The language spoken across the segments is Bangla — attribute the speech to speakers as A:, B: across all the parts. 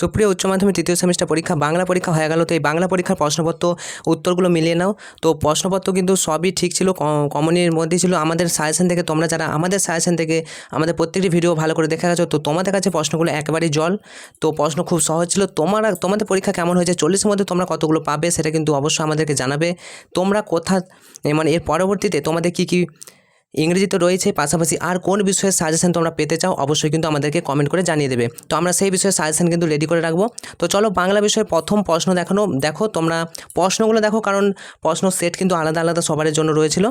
A: সুপ্রিয় উচ্চ মাধ্যমিক তৃতীয় সেমিস্টার পরীক্ষা, বাংলা পরীক্ষা হয়ে গেল, তো এই বাংলা পরীক্ষার প্রশ্নপত্র, উত্তরগুলো মিলিয়ে নাও। তো প্রশ্নপত্র কিন্তু সবই ঠিক ছিল কমনের মধ্যেই ছিল। আমাদের সাজেশন থেকে তোমরা যারা, আমাদের সাজেশন থেকে আমাদের প্রত্যেকটি ভিডিও ভালো করে দেখা গেছো তো তোমাদের কাছে প্রশ্নগুলো একেবারেই জল। তো প্রশ্ন খুব সহজ ছিল, তোমারা তোমাদের পরীক্ষা কেমন হয়েছে, চল্লিশের মধ্যে তোমরা কতগুলো পাবে, সেটা কিন্তু অবশ্যই আমাদেরকে জানাবে। তোমরা কোথা মানে এর পরবর্তীতে তোমাদের কী কী ইংরেজি তো রয়েছে, পাশাপাশি আর কোন বিষয়ে সাজেশন তোমরা পেতে চাও অবশ্যই কিন্তু আমাদেরকে কমেন্ট করে জানিয়ে দেবে। তো আমরা সেই বিষয়ে সাজেশন কিন্তু রেডি করে রাখব। তো চলো বাংলা বিষয়ে প্রথম প্রশ্ন দেখানো, দেখো তোমরা প্রশ্নগুলো দেখো, কারণ প্রশ্ন সেট কিন্তু আলাদা আলাদা সবার জন্য রয়েছিল।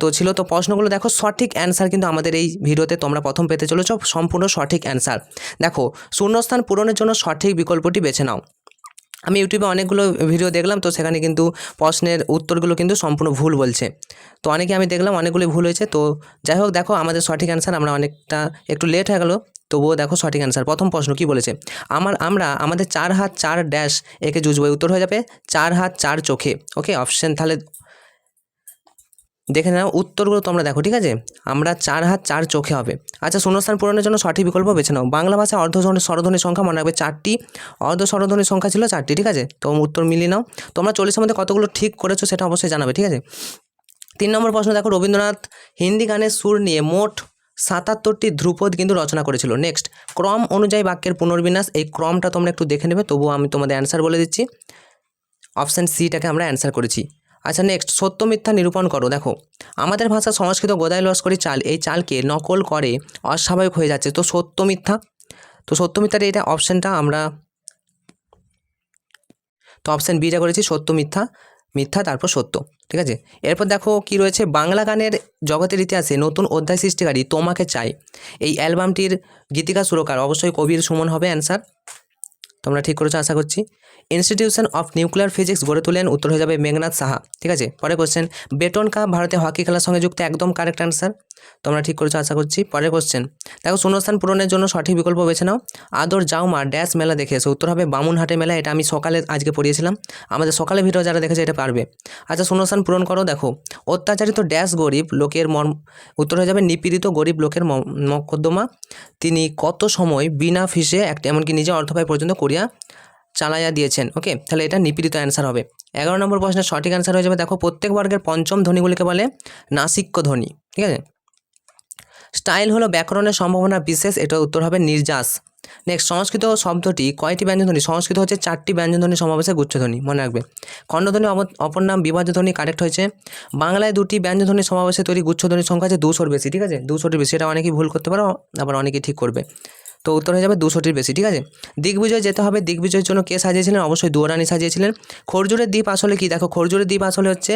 A: তো ছিল তো প্রশ্নগুলো দেখো, সঠিক অ্যান্সার কিন্তু আমাদের এই ভিডিওতে তোমরা প্রথম পেতে চলেছ, সম্পূর্ণ সঠিক অ্যান্সার দেখো, শূন্যস্থান পূরণের জন্য সঠিক বিকল্পটি বেছে নাও। আমি ইউটিউবে অনেকগুলো ভিডিও দেখলাম, তো সেখানে কিন্তু প্রশ্নের উত্তরগুলো কিন্তু সম্পূর্ণ ভুল বলছে। তো অনেকে আমি দেখলাম অনেকগুলো ভুল হয়েছে, তো যাই হোক দেখো আমাদের সঠিক অ্যান্সার আমরা অনেকটা একটু লেট হয়ে গেলো, তবুও দেখো সঠিক অ্যান্সার প্রথম প্রশ্ন কি বলেছে? আমার, আমরা, আমাদের চার হাত চার ড্যাশ একে জুজবই উত্তর হয়ে যাবে, চার হাত চার চোখে। ওকে অপশান তাহলে দেখে নাও, উত্তরগুলো তোমরা দেখো, ঠিক আছে? আমরা চার হাত চার চোখে হবে। আচ্ছা শূন্যস্থান পূরণের জন্য সঠিক বিকল্প বেছে নাও। বাংলা ভাষায় অর্ধ স্বরধ্বনির সংখ্যা মনে রাখবে চারটি। অর্ধ স্বরধ্বনির সংখ্যা ছিল চারটি, ঠিক আছে? তো উত্তর মিলিয়ে নাও। তোমরা চল্লিশের মধ্যে কতগুলো ঠিক করেছ সেটা অবশ্যই জানাবে, ঠিক আছে? তিন নম্বর প্রশ্ন দেখো, রবীন্দ্রনাথ হিন্দি গানের সুর নিয়ে মোট সাতাত্তরটি ধ্রুপদ কিন্তু রচনা করেছিল। নেক্সট ক্রম অনুযায়ী বাক্যের পুনর্বিন্যাস, এই ক্রমটা তোমরা একটু দেখে নেবে, তবুও আমি তোমাদের অ্যান্সার বলে দিচ্ছি। অপশান সিটাকে আমরা অ্যান্সার করেছি। আচ্ছা নেক্সট সত্য মিথ্যা নিরূপণ করো। দেখো, আমাদের ভাষা সংস্কৃত গোদাই লস্করি চাল, এই চালকে নকল করে অস্বাভাবিক হয়ে যাচ্ছে। তো সত্য মিথ্যা? তো সত্য মিথ্যার এটা অপশানটা আমরা, তো অপশান বিটা করেছি, সত্য মিথ্যা মিথ্যা, তারপর সত্য, ঠিক আছে? এরপর দেখো কি রয়েছে, বাংলা গানের জগতের ইতিহাসে নতুন অধ্যায় সৃষ্টিকারী তোমাকে চাই। এই অ্যালবামটির গীতিকা সুরকার অবশ্যই কবির সুমন হবে অ্যান্সার তোমরা ঠিক করেছ, আশা করছি। ইনস্টিটিউশন অফ নিউক্লিয়ার ফিজিক্স গড়ে তোলেন উত্তর হয়ে যাবে মেঘনাথ সাহা। ঠিক আছে? পরে কোশ্চেন বেটন কাপ ভারতে হকি খেলার সঙ্গে যুক্ত একদম কারেক্ট অ্যান্সার তোমরা ঠিক করেছ, আশা করছি। পরের কোশ্চেন দেখো, শূন্যস্থান পূরণের জন্য সঠিক বিকল্প বেছে নাও। আদর যাওমা ড্যাশ মেলা দেখে এসো। উত্তর হবে বামুনহাটে মেলা, এটা আমি সকালে, আজকে পড়িয়েছিলাম। আমাদের সকালে ভিডিও যারা দেখেছে, এটা পারবে। আচ্ছা শূন্যস্থান পূরণ করো, দেখো। অত্যাচারিত ড্যাশ গরিব লোকের মর্ম, উত্তর হয়ে যাবে, নিপীড়িত গরিব লোকের মকদ্দমা। তিনি কত সময় বিনা ফিসে একটা এমনকি নিজে অর্থ ব্যয় পর্যন্ত করিয়া চালাইয়া দিয়েছেন ওকে তাহলে এটা নিপীড়িত অ্যান্সার হবে। এগারো নম্বর প্রশ্নের সঠিক অ্যান্সার হয়ে যাবে, দেখো, প্রত্যেক বর্গের পঞ্চম ধ্বনিগুলিকে বলে নাসিক্য ধ্বনি, ঠিক আছে? স্টাইল হলো ব্যাকরণের সম্ভাবনা বিশেষ এটা উত্তর হবে নির্যাস। নেক্সট সংস্কৃত শব্দটি, কয়টি ব্যঞ্জনধ্বনি? সংস্কৃত হচ্ছে চারটি ব্যঞ্জনধ্বনি সমাবেশে গুচ্ছধ্বনি, মনে রাখবে। খণ্ডধ্বনি অপর নাম বিভাজ্যধ্বনি কারেক্ট হয়েছে। বাংলায় দুটি ব্যঞ্জনধ্বনি সমাবেশে তৈরি গুচ্ছধ্বনির সংখ্যা আছে দুশোর বেশি, ঠিক আছে? দুশোটির বেশি, এটা অনেকেই ভুল করতে পারো, আবার অনেকেই ঠিক করবে। তো উত্তর হয়ে যাবে দুশোটির বেশি, ঠিক আছে? দিগ্বিজয় যেতে হবে, দিগ্বিজয়ের জন্য কে সাজিয়েছিলেন? অবশ্যই দুয়ারানি সাজিয়েছিলেন। খরজুরের দ্বীপ আসলে কি? দেখো, খরজুরের দ্বীপ আসলে হচ্ছে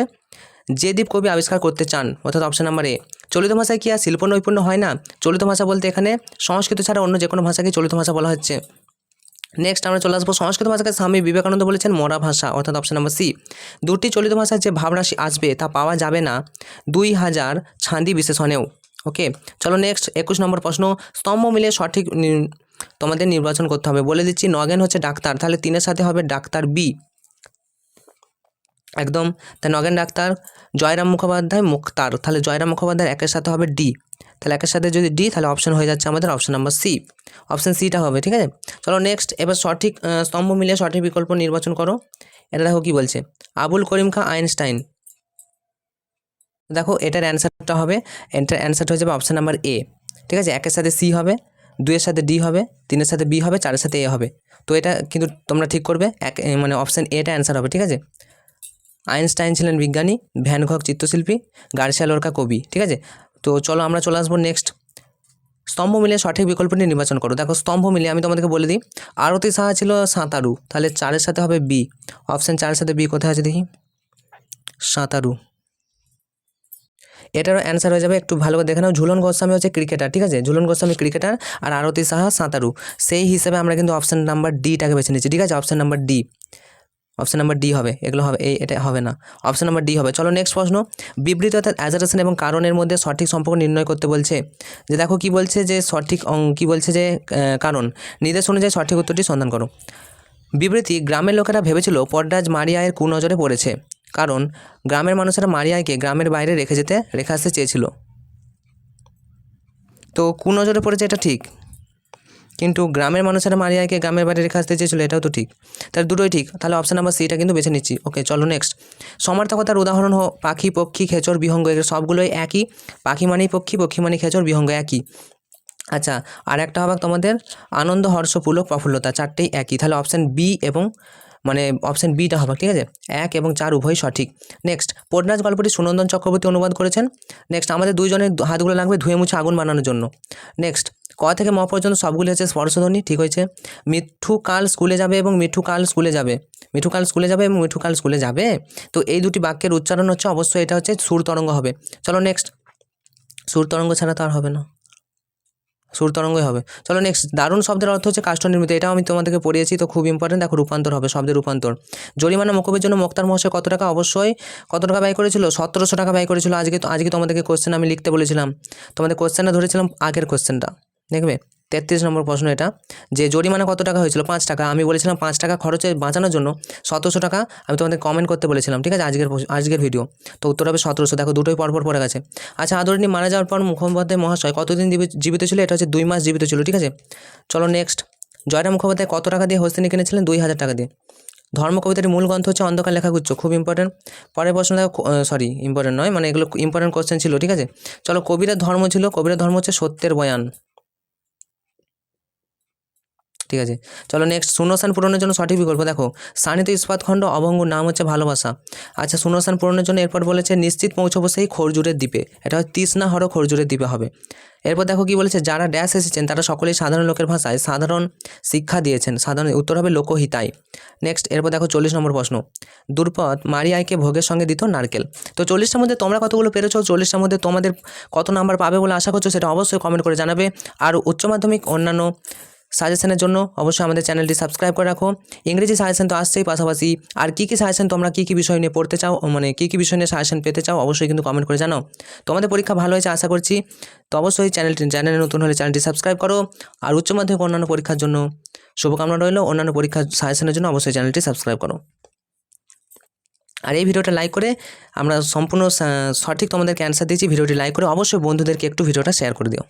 A: যে দ্বীপ কবি আবিষ্কার করতে চান, অর্থাৎ অপশন নাম্বার এ চলিত ভাষায় কি আর শিল্প নৈপুণ্য হয় না? চলিত ভাষা বলতে এখানে সংস্কৃত ছাড়া অন্য যে কোনো ভাষাকে চলিত ভাষা বলা হচ্ছে। নেক্সট আমরা চলে আসব সংস্কৃত ভাষাকে স্বামী বিবেকানন্দ বলেছেন মরা ভাষা, অর্থাৎ অপশন নাম্বার সি দুটি চলিত ভাষার যে ভাবরাশি আসবে তা পাওয়া যাবে না, দুই হাজার ছান্দি বিশেষণেও। ওকে চলো নেক্সট একুশ নম্বর প্রশ্ন, স্তম্ভ মিলে সঠিক তোমাদের নির্বাচন করতে হবে। বলে দিচ্ছি, নগেন হচ্ছে ডাক্তার, তাহলে তিনের সাথে হবে ডাক্তার বি। একদম। তা নগেন ডাক্তার, জয়রাম মুখোপাধ্যায়, মুক্তার। তাহলে জয়রাম মুখোপাধ্যায় একের সাথে হবে ডি। তাহলে একের সাথে যদি ডি, তাহলে অপশন হয়ে যাচ্ছে আমাদের অপশন নাম্বার সি অপশন সিটা হবে, ঠিক আছে? চলো নেক্সট এবার সঠিক স্তম্ভ মিলিয়ে সঠিক বিকল্প নির্বাচন করো। এটা দেখো কী বলছে? আবুল করিম খা, আইনস্টাইন। দেখো, এটার অ্যান্সারটা হবে, এটার অ্যান্সারটা হয়ে যাবে অপশান নাম্বার এ ঠিক আছে? একের সাথে সি হবে, দুইয়ের সাথে ডি হবে, তিনের সাথে বি হবে, চারের সাথে এ হবে। তো এটা কিন্তু তোমরা ঠিক করবে, এক মানে অপশান এটা অ্যান্সার হবে, ঠিক আছে? আইনস্টাইন ছিলেন বিজ্ঞানী ভ্যানঘক চিত্রশিল্পী, গার্সিয়া লোরকা কবি, ঠিক আছে? তো চলো আমরা চলে আসব নেক্সট স্তম্ভ মিলে সঠিক বিকল্পটি নির্বাচন করো। দেখো, স্তম্ভ মিলে আমি তোমাদেরকে বলে দিই, আরতি সাহা ছিল সাঁতারু, তাহলে চারের সাথে হবে বি অপশান চারের সাথে বি কোথায় আছে দেখি? সাঁতারু। এটারও অ্যান্সার হয়ে যাবে, একটু ভালো করে দেখে নাও। ঝুলন গোস্বামী হচ্ছে ক্রিকেটার ঠিক আছে? ঝুলন গোস্বামী ক্রিকেটার আর আরতি সাহা সাঁতারু। সেই হিসেবে আমরা কিন্তু অপশান নাম্বার ডিটাকে বেছে নিচ্ছি, ঠিক আছে? Option number D option number D হবে, এগুলো হবে, এই, এটা হবে না। অপশান নাম্বার ডি হবে। চলো নেক্সট প্রশ্ন। বিবৃতি অর্থাৎ অ্যাজারেশন এবং কারণের মধ্যে সঠিক সম্পর্ক নির্ণয় করতে বলছে। যে দেখো কি বলছে যে সঠিক কি বলছে যে কারণ। নির্দেশ অনুযায়ী সঠিক উত্তরটি সন্ধান করো। বিবৃতি, গ্রামের লোকেরা ভেবেছিল পর্দাজ মারিয়ায়ের কুনজরে পড়েছে। কারণ, গ্রামের মানুষেরা মারিয়াকে গ্রামের বাইরে রেখে যেতে, রেখে আসতে চেয়েছিল। তো কুনজরে পড়েছে এটা ঠিক। কিন্তু গ্রামের মানুষেরা মারিয়াকে গ্রামের বাড়ি রেখে আসতে চেয়েছিল, এটাও তো ঠিক। তাহলে দুটোই ঠিক। তাহলে অপশান নাম্বার সিটা কিন্তু বেছে নিচ্ছি। ওকে চলো নেক্সট সমার্থকতার উদাহরণ হোক পাখি, পক্ষী, খেচর, বিহঙ্গ সবগুলোই একই। পাখি মানেই পক্ষী পক্ষী মানে খেচর, বিহঙ্গ একই। আচ্ছা আর একটা হবে তোমাদের আনন্দ হর্ষ পুলক প্রফুল্লতা, চারটেই একই। তাহলে অপশান বি এবং মানে অপশান বিটা হবে, ঠিক আছে? এক এবং চার উভয় সঠিক। নেক্সট পটনাজ গল্পটি সুনন্দন চক্রবর্তী অনুবাদ করেছেন। নেক্সট আমাদের দুইজনের হাতগুলো লাগবে ধুয়ে মুছে আগুন বানানোর জন্য। নেক্সট ক থেকে ম পর্যন্ত সবগুলি হচ্ছে স্পর্শধ্বনি ঠিক হয়েছে? মিঠু কাল স্কুলে যাবে এবং মিঠু কাল স্কুলে যাবে। মিঠু কাল স্কুলে যাবে এবং মিঠু কাল স্কুলে যাবে? তো এই দুটি বাক্যের উচ্চারণ হচ্ছে, অবশ্যই এটা হচ্ছে সুর তরঙ্গ হবে। চলো নেক্সট সুর তরঙ্গ ছাড়া তো আর হবে না। সুর তরঙ্গই হবে। চলো নেক্সট দারুণ শব্দের অর্থ হচ্ছে কাষ্ট নির্মিত। এটাও আমি তোমাদেরকে পড়িয়েছি, তো খুব ইম্পর্টেন্ট দেখো রূপান্তর হবে, শব্দের রূপান্তর। জরিমানা মকুবের জন্য মোক্তার মহাশয় কত টাকা? অবশ্যই কত টাকা ব্যয় করেছিল? সতেরোশো টাকা ব্যয় করেছিল। আজকে আজকে তোমাদেরকে কোশ্চেন আমি লিখতে বলেছিলাম। তোমাদের কোশ্চেনটা ধরেছিলাম আগের কোশ্চেনটা দেখবে? তেত্রিশ নম্বর প্রশ্ন এটা, যে জরিমানা কত টাকা হয়েছিল? পাঁচ টাকা। আমি বলেছিলাম পাঁচ টাকা খরচে বাঁচানোর জন্য সতেরোশো টাকা। আমি তোমাদের কমেন্ট করতে বলেছিলাম, ঠিক আছে? আজকের আজকের ভিডিও তো উত্তর হবে সতেরোশো। দেখো, দুটোই পরপর পড়ে গেছে। আচ্ছা আদরিনী মারা যাওয়ার পর মুখোপাধ্যায় মহাশয় কতদিন জীবিত ছিল? এটা হচ্ছে দুই মাস জীবিত ছিল, ঠিক আছে? চলো নেক্সট জয়রাম মুখোপাধ্যায় কত টাকা দিয়ে হস্তিনী কিনেছিলেন? দুই হাজার টাকা দিয়ে। ধর্ম কবিতার মূল গ্রন্থ হচ্ছে অন্ধকার লেখাগুচ্ছ খুব ইম্পর্টেন্ট পরের প্রশ্ন দেখো সরি ইম্পর্টেন্ট নয় মানে এগুলো ইম্পর্টেন্ট কোশ্চেন ছিল, ঠিক আছে? চলো কবিরা ধর্ম ছিল কবিরা ধর্ম হচ্ছে সত্যের বয়ান। ঠিক আছে। চলো নেক্সট শূন্যস্থান পূরণের জন্য সঠিক বিকল্প দেখো। সানিত ইস্পাত খণ্ড অভঙ্গুর নাম হচ্ছে ভালোবাসা। আচ্ছা শূন্যস্থান পূরণের জন্য এরপর বলেছে, নিশ্চিত পৌঁছবো সেই খরজুরের দ্বীপে। এটা হচ্ছে তৃষ্ণা হর খরজুরের দ্বীপে হবে। এরপর দেখো কি বলেছে, যারা ড্যাশ এসেছেন, তারা সকলেই সাধারণ লোকের ভাষায় সাধারণ শিক্ষা দিয়েছেন। সাধারণ, উত্তর হবে লোকহিতাই নেক্সট এরপর দেখো চল্লিশ নম্বর প্রশ্ন। দুর্পদ, মারিয়াইকে ভোগের সঙ্গে দিত নারকেল। তো চল্লিশটার মধ্যে তোমরা কতগুলো পেরেছ? চল্লিশটার মধ্যে তোমাদের কত নাম্বার পাবে বলে আশা করছ সেটা অবশ্যই কমেন্ট করে জানাবে। আর উচ্চ মাধ্যমিক অন্যান্য সাজেশনের জন্য অবশ্যই আমাদের চ্যানেলটি সাবস্ক্রাইব করে রাখো। ইংরেজি সাজেশন তো আসছেই পাশাপাশি। আর কী কী সাজেশন তোমরা কী কী বিষয় নিয়ে পড়তে চাও মানে কী কী বিষয় নিয়ে সাজেশন পেতে চাও, অবশ্যই কিন্তু কমেন্ট করে জানাও। তোমাদের পরীক্ষা ভালো হয়েছে আশা করছি। তো অবশ্যই চ্যানেলটি, চ্যানেলে নতুন হলে চ্যানেলটি সাবস্ক্রাইব করো। আর উচ্চ মাধ্যমিক অন্যান্য পরীক্ষার জন্য শুভকামনা রইল। অন্যান্য পরীক্ষার সাজেশনের জন্য অবশ্যই চ্যানেলটি সাবস্ক্রাইব করো। আর এই ভিডিওটা লাইক করে আমরা সম্পূর্ণ সঠিক তোমাদেরকে অ্যান্সার দিয়েছি। ভিডিওটি লাইক করে অবশ্যই বন্ধুদেরকে একটু ভিডিওটা শেয়ার করে দিও।